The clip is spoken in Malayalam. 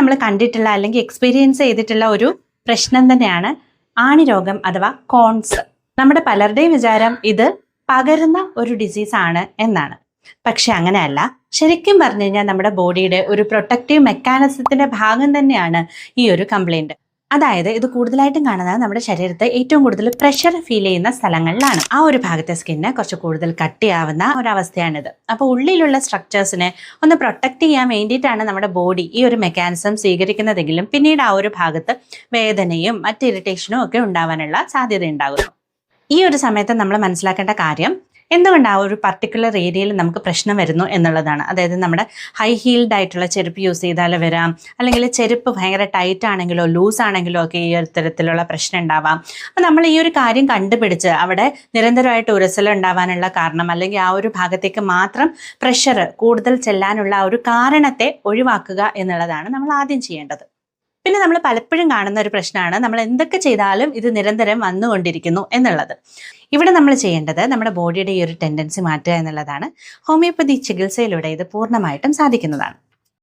നമ്മൾ കണ്ടിട്ടുള്ള അല്ലെങ്കിൽ എക്സ്പീരിയൻസ് ചെയ്തിട്ടുള്ള ഒരു പ്രശ്നം തന്നെയാണ് ആണിരോഗം അഥവാ കോൺസ്. നമ്മുടെ പലരുടെയും വിചാരം ഇത് പകരുന്ന ഒരു ഡിസീസ് ആണ് എന്നാണ്. പക്ഷെ അങ്ങനെയല്ല. ശരിക്കും പറഞ്ഞു കഴിഞ്ഞാൽ നമ്മുടെ ബോഡിയുടെ ഒരു പ്രൊട്ടക്റ്റീവ് മെക്കാനിസത്തിന്റെ ഭാഗം തന്നെയാണ് ഈ ഒരു കംപ്ലൈന്റ് അതായത് ഇത് കൂടുതലായിട്ടും കാണുന്നത് നമ്മുടെ ശരീരത്തെ ഏറ്റവും കൂടുതൽ പ്രഷർ ഫീൽ ചെയ്യുന്ന സ്ഥലങ്ങളിലാണ്. ആ ഒരു ഭാഗത്തെ സ്കിന്ന് കുറച്ച് കൂടുതൽ കട്ടിയാവുന്ന ഒരവസ്ഥയാണിത്. അപ്പോൾ ഉള്ളിലുള്ള സ്ട്രക്ചേഴ്സിനെ ഒന്ന് പ്രൊട്ടക്ട് ചെയ്യാൻ വേണ്ടിയിട്ടാണ് നമ്മുടെ ബോഡി ഈ ഒരു മെക്കാനിസം സ്വീകരിക്കുന്നതെങ്കിലും പിന്നീട് ആ ഒരു ഭാഗത്ത് വേദനയും മറ്റ് ഇറിറ്റേഷനും ഒക്കെ ഉണ്ടാവാനുള്ള സാധ്യത ഉണ്ടാകുന്നു ഈ ഒരു സമയത്ത് നമ്മൾ മനസ്സിലാക്കേണ്ട കാര്യം എന്തുകൊണ്ട് ആ ഒരു പർട്ടിക്കുലർ ഏരിയയിൽ നമുക്ക് പ്രശ്നം വരുന്നു എന്നുള്ളതാണ്. അതായത് നമ്മുടെ ഹൈ ഹീൽഡ് ആയിട്ടുള്ള ചെരുപ്പ് യൂസ് ചെയ്താൽ വരാം. അല്ലെങ്കിൽ ചെരുപ്പ് ഭയങ്കര ടൈറ്റ് ആണെങ്കിലോ ലൂസ് ആണെങ്കിലോ ഒക്കെ ഈ ഒരു തരത്തിലുള്ള പ്രശ്നം ഉണ്ടാവാം. അപ്പം നമ്മൾ ഈ ഒരു കാര്യം കണ്ടുപിടിച്ച് അവിടെ നിരന്തരമായിട്ട് ഉരസൽ ഉണ്ടാവാനുള്ള കാരണം അല്ലെങ്കിൽ ആ ഒരു ഭാഗത്തേക്ക് മാത്രം പ്രഷർ കൂടുതൽ ചെല്ലാനുള്ള ആ ഒരു കാരണത്തെ ഒഴിവാക്കുക എന്നുള്ളതാണ് നമ്മൾ ആദ്യം ചെയ്യേണ്ടത്. പിന്നെ നമ്മൾ പലപ്പോഴും കാണുന്ന ഒരു പ്രശ്നമാണ്. നമ്മൾ എന്തൊക്കെ ചെയ്താലും ഇത് നിരന്തരം വന്നുകൊണ്ടിരിക്കുന്നു എന്നുള്ളത്. ഇവിടെ നമ്മൾ ചെയ്യേണ്ടത് നമ്മുടെ ബോഡിയുടെ ഈ ഒരു ടെൻഡൻസി മാറ്റുക എന്നുള്ളതാണ്. ഹോമിയോപ്പതി ചികിത്സയിലൂടെ ഇത് പൂർണമായിട്ടും സാധിക്കുന്നതാണ്.